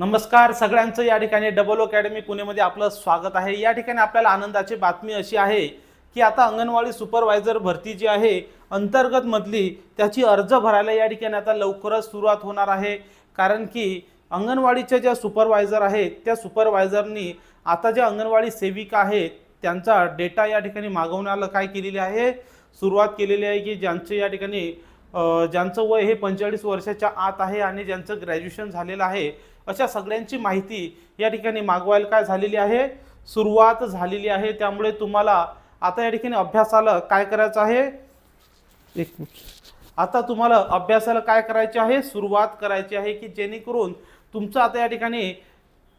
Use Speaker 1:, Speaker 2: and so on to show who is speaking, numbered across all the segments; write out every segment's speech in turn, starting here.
Speaker 1: नमस्कार सगळ्यांचं या ठिकाणी डबल अकॅडमी पुणेमध्ये आपलं स्वागत आहे. या ठिकाणी आपल्याला आनंदाची बातमी अशी आहे की आता अंगणवाडी सुपरवायझर भरती जी आहे अंतर्गत मधली त्याची अर्ज भरायला या ठिकाणी आता लवकरच सुरुवात होणार आहे. कारण की अंगणवाडीच्या ज्या सुपरवायझर आहेत त्या सुपरवायझरनी आता ज्या अंगणवाडी सेविका आहेत त्यांचा डेटा या ठिकाणी मागवण्याला काय केलेली आहे? सुरुवात केलेली आहे की ज्यांचे या ठिकाणी ज्यांचं वय हे पंचेचाळीस वर्षाच्या आत आहे आणि ज्यांचं ग्रॅज्युएशन झालेलं आहे अशा सगळ्यांची माहिती या ठिकाणी मागवायला काय झालेली आहे? सुरुवात झालेली आहे. त्यामुळे तुम्हाला आता या ठिकाणी अभ्यासाला काय करायचं आहे? एक आता तुम्हाला अभ्यासाला काय करायचे आहे? सुरुवात करायची आहे की जेणेकरून तुमचं आता या ठिकाणी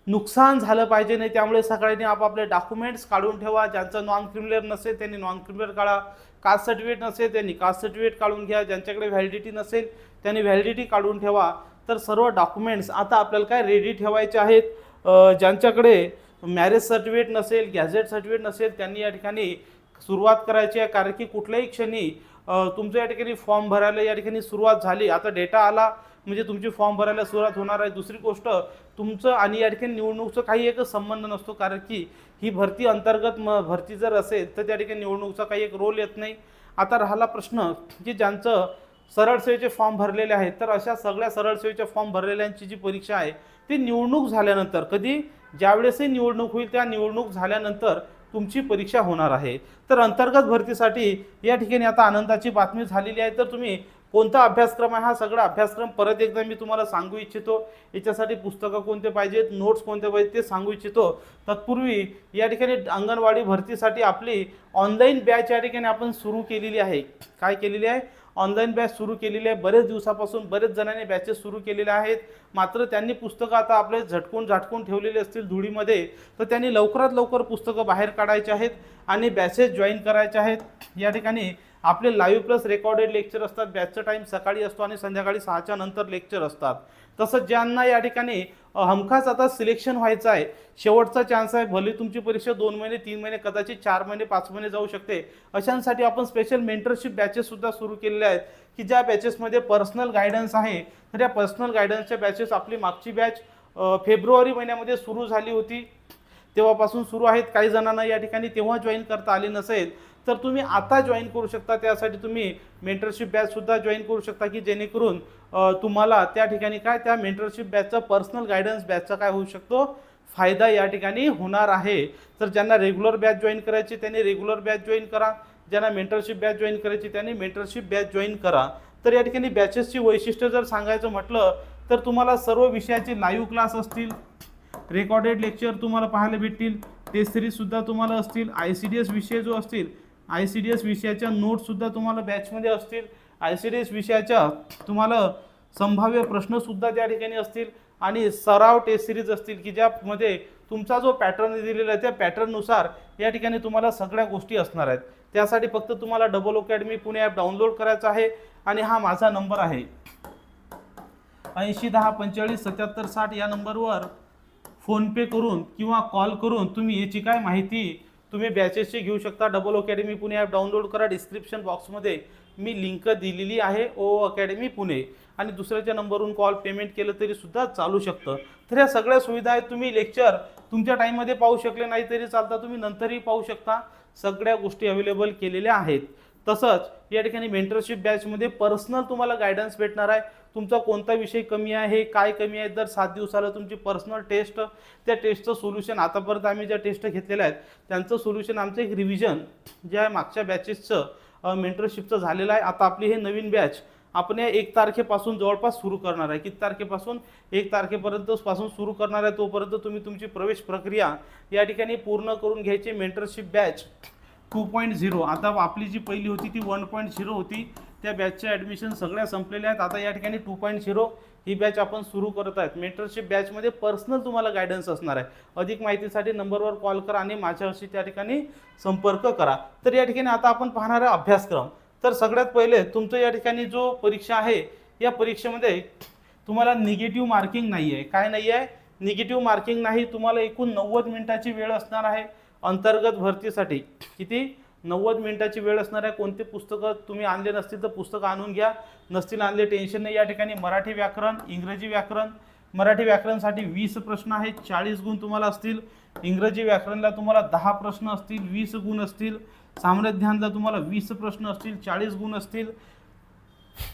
Speaker 1: नुकसान झालं पाहिजे नाही त्यामुळे सगळ्यांनी आपापले डॉक्युमेंट्स काढून ठेवा. ज्यांचं नॉन क्रिमिनल नसेल त्यांनी नॉन क्रिमिनल काढा. कास्ट सर्टिफिकेट नसेल त्यांनी कास्ट सर्टिफिकेट काढून घ्या. ज्यांच्याकडे व्हॅलिडिटी नसेल त्यांनी व्हॅलिडिटी काढून ठेवा. तर सर्व डॉक्युमेंट्स आता आपल्याला काय रेडी ठेवायचे आहेत? ज्यांच्याकडे मॅरेज सर्टिफिकेट नसेल गॅझेट सर्टिफिकेट नसेल त्यांनी या ठिकाणी सुरुवात करायची आहे. कारण की कुठल्याही क्षणी तुमचं या ठिकाणी फॉर्म भरायला या ठिकाणी सुरुवात झाली. आता डेटा आला म्हणजे तुमची फॉर्म भरायला सुरुवात होणार आहे. दुसरी गोष्ट तुमचं आणि या ठिकाणी निवडणूकचं काही एक संबंध नसतो. कारण की ही भरती अंतर्गत म भरती जर असेल तर त्या ठिकाणी निवडणूकचा काही एक रोल येत नाही. आता राहिला प्रश्न की ज्यांचं सरळ सेवेचे फॉर्म भरलेले आहेत. तर अशा सगळ्या सरळ सेवेचे फॉर्म भरलेल्यांची जी परीक्षा आहे ती निवडणूक झाल्यानंतर कधी? ज्यावेळेसही निवडणूक होईल त्या निवडणूक झाल्यानंतर तुमची परीक्षा होणार आहे. तर अंतर्गत भरतीसाठी या ठिकाणी आता आनंदाची बातमी झालेली आहे. तर तुम्ही कोणता अभ्यासक्रम आहे? हा सगळा अभ्यासक्रम परत एकदा मी तुम्हाला सांगू इच्छितो. याच्यासाठी पुस्तकं कोणते पाहिजेत? नोट्स कोणते पाहिजेत? ते सांगू इच्छितो. तत्पूर्वी या ठिकाणी अंगणवाडी भरतीसाठी आपली ऑनलाईन बॅच या ठिकाणी आपण सुरू केलेली आहे. काय केलेली आहे? ऑनलाईन बॅच सुरू केलेली आहे. बरेच दिवसापासून बरेच जणांनी बॅचेस सुरू केलेल्या आहेत. मात्र त्यांनी पुस्तकं आता आपले झटकून झाटकून ठेवलेले असतील धुळीमध्ये. तर त्यांनी लवकरात लवकर पुस्तकं बाहेर काढायचे आहेत आणि बॅचेस जॉईन करायचे आहेत. या ठिकाणी आपले लाईव्ह प्लस रेकॉर्डेड लेक्चर असतात. बॅचचा टाईम सकाळी असतो आणि संध्याकाळी सहाच्या नंतर लेक्चर असतात. तसंच ज्यांना या ठिकाणी हमखास आता सिलेक्शन व्हायचं आहे शेवटचा चान्स आहे भले तुमची परीक्षा दोन महिने तीन महिने कदाचित चार महिने पाच महिने जाऊ शकते. अशांसाठी आपण स्पेशल मेंटरशिप बॅचेससुद्धा सुरू केलेल्या आहेत की ज्या बॅचेसमध्ये पर्सनल गायडन्स आहे. तर या पर्सनल गायडन्सच्या बॅचेस आपली मागची बॅच फेब्रुवारी महिन्यामध्ये सुरू झाली होती. तेव्हापासून सुरू आहेत. काही जणांना या ठिकाणी तेव्हा जॉईन करता आले नसेल तर तुम्ही आता जॉईन करू शकता. त्यासाठी तुम्ही मेंटरशिप बॅचसुद्धा जॉईन करू शकता की जेणेकरून तुम्हाला त्या ठिकाणी काय त्या मेंटरशिप बॅचचा पर्सनल गायडन्स बॅचचा काय होऊ शकतो? फायदा या ठिकाणी होणार आहे. तर ज्यांना रेग्युलर बॅच जॉईन करायची त्यांनी रेग्युलर बॅच जॉईन करा. ज्यांना मेंटरशिप बॅच जॉईन करायची त्यांनी मेंटरशिप बॅच जॉईन करा. तर या ठिकाणी बॅचेसची वैशिष्ट्य जर सांगायचं म्हटलं तर तुम्हाला सर्व विषयाचे लाईव्ह क्लास असतील. रेकॉर्डेड लेक्चर तुम्हाला पाहायला भेटतील. ते सिरीजसुद्धा तुम्हाला असतील. आय सी डी एस विषय जो असतील आय सी डी एस विषयाच्या नोट्ससुद्धा तुम्हाला बॅचमध्ये असतील. आय सी डी एस विषयाच्या तुम्हाला संभाव्य प्रश्नसुद्धा त्या ठिकाणी असतील आणि सराव टेस्ट सिरीज असतील की ज्यामध्ये तुमचा जो पॅटर्न दिलेला आहे त्या पॅटर्ननुसार या ठिकाणी तुम्हाला सगळ्या गोष्टी असणार आहेत. त्यासाठी फक्त तुम्हाला double academy Pune app download करायचा आहे आणि हा माझा नंबर आहे. ऐंशी दहा पंचेचाळीस सत्याहत्तर साठ या नंबरवर फोनपे करून किंवा कॉल करून तुम्ही याची काय माहिती तुम्ही बॅचेसची घेऊ शकता. Double academy Pune app download करा. डिस्क्रिप्शन बॉक्समध्ये मी लिंक दिलेली आहे ओ अकॅडमी पुणे. आणि दुसऱ्याच्या नंबरवरून कॉल पेमेंट केलं तरी सुद्धा चालू शकतं. तर ह्या सगळ्या सुविधा आहेत तुम्ही लेक्चर तुमच्या टाईममध्ये पाहू शकले नाही तरी चालता. तुम्ही नंतरही पाहू शकता. सगळ्या गोष्टी अवेलेबल केलेल्या आहेत. तसंच या ठिकाणी मेंटरशिप बॅचमध्ये पर्सनल तुम्हाला गायडन्स भेटणार आहे. तुमचा कोणता विषय कमी आहे काय कमी आहे दर सात दिवसाला तुमची पर्सनल टेस्ट त्या टेस्टचं सोल्युशन आतापर्यंत आम्ही ज्या टेस्ट घेतलेल्या आहेत त्यांचं सोल्युशन आमचं एक रिव्हिजन जे आहे मागच्या बॅचेसचं मेंटरशिपचं झालेलं आहे. आता आपली हे नवीन बॅच आपण या एक तारखेपासून जवळपास सुरू करणार आहे. किती तारखेपासून? एक तारखेपर्यंत पासून सुरू करणार आहे. तोपर्यंत तुम्ही तुमची प्रवेश प्रक्रिया या ठिकाणी पूर्ण करून घ्यायची. Mentorship batch two point zero आता आपली जी पहिली होती ती वन पॉईंट झिरो होती. त्या बॅचच्या ॲडमिशन सगळ्या संपलेल्या आहेत. आता या ठिकाणी टू पॉईंट झिरो ही बॅच आपण सुरू करत आहेत. मेंटरशिप बॅचमध्ये पर्सनल तुम्हाला गायडन्स असणार आहे. अधिक माहितीसाठी नंबरवर कॉल करा आणि माझ्याशी त्या ठिकाणी संपर्क करा. तर या ठिकाणी आता आपण पाहणार आहे अभ्यासक्रम. तर सगळ्यात पहिले तुमचं या ठिकाणी जो परीक्षा आहे या परीक्षेमध्ये तुम्हाला निगेटिव्ह मार्किंग नाही आहे काय नाही आहे निगेटिव्ह मार्किंग नाही. तुम्हाला एकूण नव्वद मिनिटाची वेळ असणार आहे. अंतर्गत भरतीसाठी. किती? नव्वद मिनिटाची वेळ असणार आहे कोणते पुस्तकं तुम्ही आणले नसतील तर पुस्तकं आणून घ्या. नसतील आणले टेन्शन नाही. या ठिकाणी मराठी व्याकरण इंग्रजी व्याकरण. मराठी व्याकरणसाठी वीस प्रश्न आहेत. चाळीस गुण तुम्हाला असतील. इंग्रजी व्याकरणला तुम्हाला दहा प्रश्न असतील. वीस गुण असतील. सामर्थ्यानला तुम्हाला वीस प्रश्न असतील. चाळीस गुण असतील.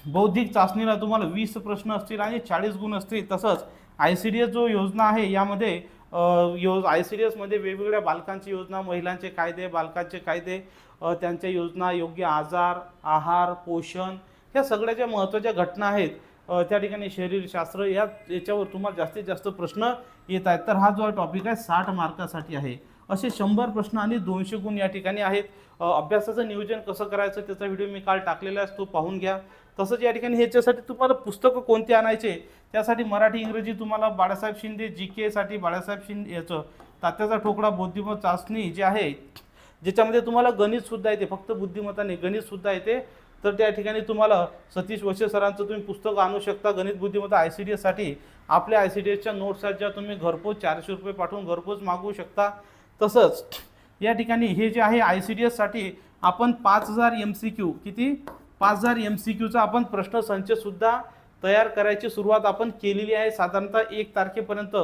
Speaker 1: बौद्धिक चाचणीला तुम्हाला वीस प्रश्न असतील आणि चाळीस गुण असतील. तसंच आय सी डी एस जो योजना आहे यामध्ये योज आय सी डी एसमध्ये वेगवेगळ्या बालकांची योजना महिलांचे कायदे बालकांचे कायदे त्यांच्या योजना योग्य आजार आहार पोषण ह्या सगळ्या ज्या महत्त्वाच्या घटना आहेत त्या ठिकाणी शरीरशास्त्र या याच्यावर तुम्हाला जास्तीत जास्त प्रश्न येत आहेत. तर हा जो टॉपिक आहे साठ मार्कासाठी आहे. असे शंभर प्रश्न आणि दोनशे गुण या ठिकाणी आहेत. अभ्यासाचं नियोजन कसं करायचं त्याचा व्हिडिओ मी काल टाकलेला आहे तो पाहून घ्या. तसंच या ठिकाणी ह्याच्यासाठी तुम्हाला पुस्तकं कोणते आणायचे त्यासाठी मराठी इंग्रजी तुम्हाला बाळासाहेब शिंदे जी केसाठी बाळासाहेब शिंदे याचं तात्याचा ठोकळा बुद्धिमत्ता चाचणी जी आहे ज्याच्यामध्ये तुम्हाला गणितसुद्धा येते. फक्त बुद्धिमत्ता नाही गणितसुद्धा येते. तर त्या ठिकाणी तुम्हाला सतीश वशे सरांचं तुम्ही पुस्तक आणू शकता. गणित बुद्धिमत्ता आय सी डी एससाठी आपल्या आय सी डी एसच्या नोट्स आहेत ज्या तुम्ही घरपोच चारशे रुपये पाठवून घरपोच मागवू शकता. तसंच या ठिकाणी हे जे आहे आय सी डी एससाठी आपण पाच हजार एम सी क्यू किती? पाच हजार एम सी क्यूचा आपण प्रश्नसंचसुद्धा तयार करायची सुरुवात आपण केलेली आहे. साधारणतः एक तारखेपर्यंत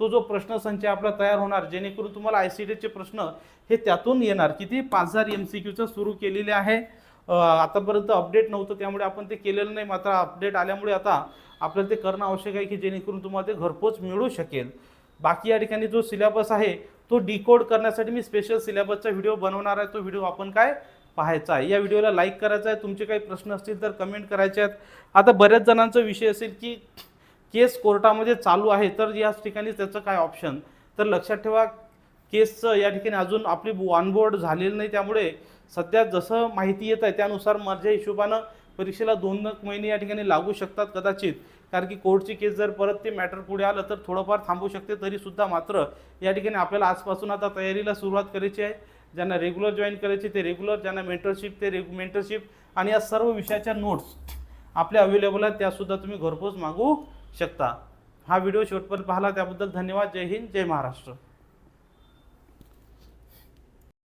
Speaker 1: तो जो प्रश्नसंच आपला तयार होणार. जेणेकरून तुम्हाला आय सी चे प्रश्न हे त्यातून येणार. किती? पाच हजार एम सी क्यूचं सुरू केलेले आहे. आतापर्यंत अपडेट नव्हतं त्यामुळे आपण ते केलेलं नाही. मात्र अपडेट आल्यामुळे आता आपल्याला ते करणं आवश्यक आहे की जेणेकरून तुम्हाला ते घरपोच मिळू शकेल. बाकी या ठिकाणी जो सिलेबस आहे तो डिकोड करण्यासाठी मी स्पेशल सिलेबसचा व्हिडिओ बनवणार आहे. तो व्हिडिओ आपण काय पाहायचा आहे? या व्हिडिओला लाईक करायचा आहे. तुमचे काही प्रश्न असतील तर कमेंट करायचे आहेत. आता बऱ्याच जणांचा विषय असेल की केस कोर्टामध्ये चालू आहे तर याच ठिकाणी त्याचं काय ऑप्शन तर लक्षात ठेवा केसचं या ठिकाणी अजून आपली ऑनबोर्ड झालेलं नाही. त्यामुळे सध्या जसं माहिती येत आहे त्यानुसार माझ्या हिशोबानं परीक्षेला दोन महिने या ठिकाणी लागू शकतात कदाचित. कारण की कोर्टची केस जर परत ते मॅटर पुढे आलं तर थोडंफार थांबू शकते तरीसुद्धा मात्र या ठिकाणी आपल्याला आजपासून आता तयारीला सुरुवात करायची आहे. ज्यांना रेग्युलर जॉईन करायचे ते रेग्युलर ज्यांना मेंटरशिप ते रेग मेंटरशिप आणि या सर्व विषयाच्या नोट्स आपल्या अवेलेबल आहेत त्यासुद्धा तुम्ही घरपोच मागवू शकता. हा व्हिडिओ शेवटपर्यंत पाहिला त्याबद्दल धन्यवाद. जय हिंद जय महाराष्ट्र.